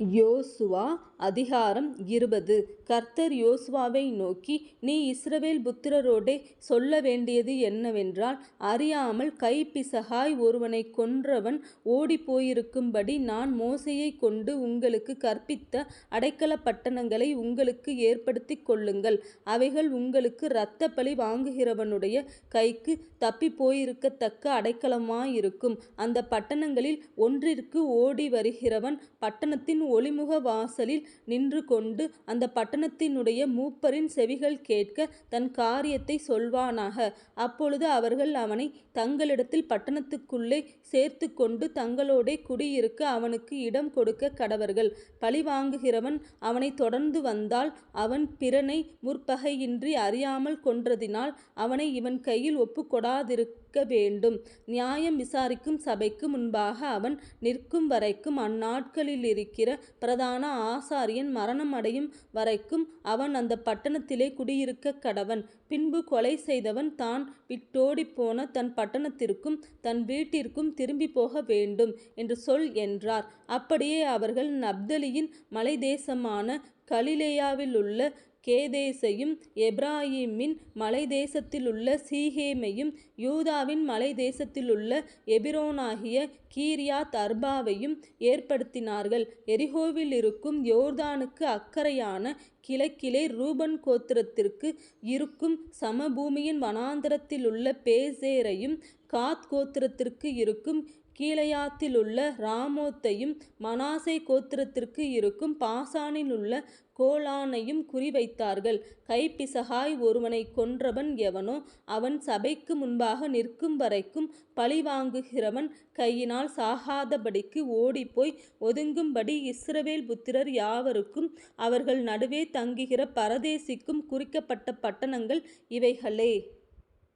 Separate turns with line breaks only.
யோசுவா அதிகாரம் இருபது கர்த்தர் யோசுவாவை நோக்கி நீ இஸ்ரவேல் புத்திரரோடே சொல்ல வேண்டியது என்னவென்றால் அறியாமல் கைப்பிசகாய் ஒருவனை கொன்றவன் ஓடிப்போயிருக்கும்படி நான் மோசையை கொண்டு உங்களுக்கு கற்பித்த அடைக்கலப் பட்டணங்களை உங்களுக்கு ஏற்படுத்திக் கொள்ளுங்கள். அவைகள் உங்களுக்கு இரத்த பழி வாங்குகிறவனுடைய கைக்குத் தப்பிப்போயிருக்கத்தக்க அடைக்கலமாயிருக்கும். அந்த பட்டணங்களில் ஒன்றிற்கு ஓடி வருகிறவன் பட்டணத்தின் ஒளிமுக வாசலில் நின்று கொண்டு அந்த பட்டணத்தினுடைய மூப்பரின் செவிகள் கேட்க தன் காரியத்தை சொல்வானாக. அப்பொழுது அவர்கள் அவனை தங்களிடத்தில் பட்டணத்துக்குள்ளே சேர்த்து கொண்டு தங்களோடே குடியிருக்க அவனுக்கு இடம் கொடுக்க கடவர்கள். பழி வாங்குகிறவன் அவனை தொடர்ந்து வந்தால் அவன் பிறனை முற்பகையின்றி அறியாமல் கொன்றதினால் அவனை இவன் கையில் ஒப்புக்கொடாதிருக்க வேண்டும். நியாயம் விசாரிக்கும் சபைக்கு முன்பாக அவன் நிற்கும் வரைக்கும் அந்நாட்களில் இருக்கிற பிரதான ஆசாரியன் மரணம் அடையும் வரைக்கும் அவன் அந்த பட்டணத்திலே குடியிருக்கக் கடவன். பின்பு கொலை செய்தவன் தான் விட்டோடிப்போன தன் பட்டணத்திற்கும் தன் வீட்டிற்கும் திரும்பி போக வேண்டும் என்று சொல் என்றார். அப்படியே அவர்கள் நப்தலியின் மலை தேசமான கலிலேயாவிலுள்ள கேதேசையும் எப்ராஹிமின் மலை தேசத்திலுள்ள சீகேமையும் யூதாவின் மலை தேசத்திலுள்ள எபிரோனாகிய கீரியாத் அர்பாவையும் ஏற்படுத்தினார்கள். எரிகோவில் இருக்கும் யோர்தானுக்கு அக்கறையான கிழக்கிலே ரூபன் கோத்திரத்திற்கு இருக்கும் சமபூமியின் வனாந்தரத்திலுள்ள பேசேரையும் காத் கோத்திரத்திற்கு இருக்கும் கீலேயாத்திலுள்ள ராமோத்தையும் மனாசே கோத்திரத்திற்கு இருக்கும் பாசானிலுள்ள கோலானையும் குறிவைத்தார்கள். கைப்பிசகாய் ஒருவனைக் கொன்றவன் எவனோ அவன் சபைக்கு முன்பாக நிற்கும் வரைக்கும் பழிவாங்குகிறவன் கையினால் சாகாதபடிக்கு ஓடிப்போய் ஒதுங்கும்படி இஸ்ரவேல் புத்திரர் யாவருக்கும் அவர்கள் நடுவே தங்குகிற பரதேசிக்கும் குறிக்கப்பட்ட பட்டணங்கள் இவைகளே.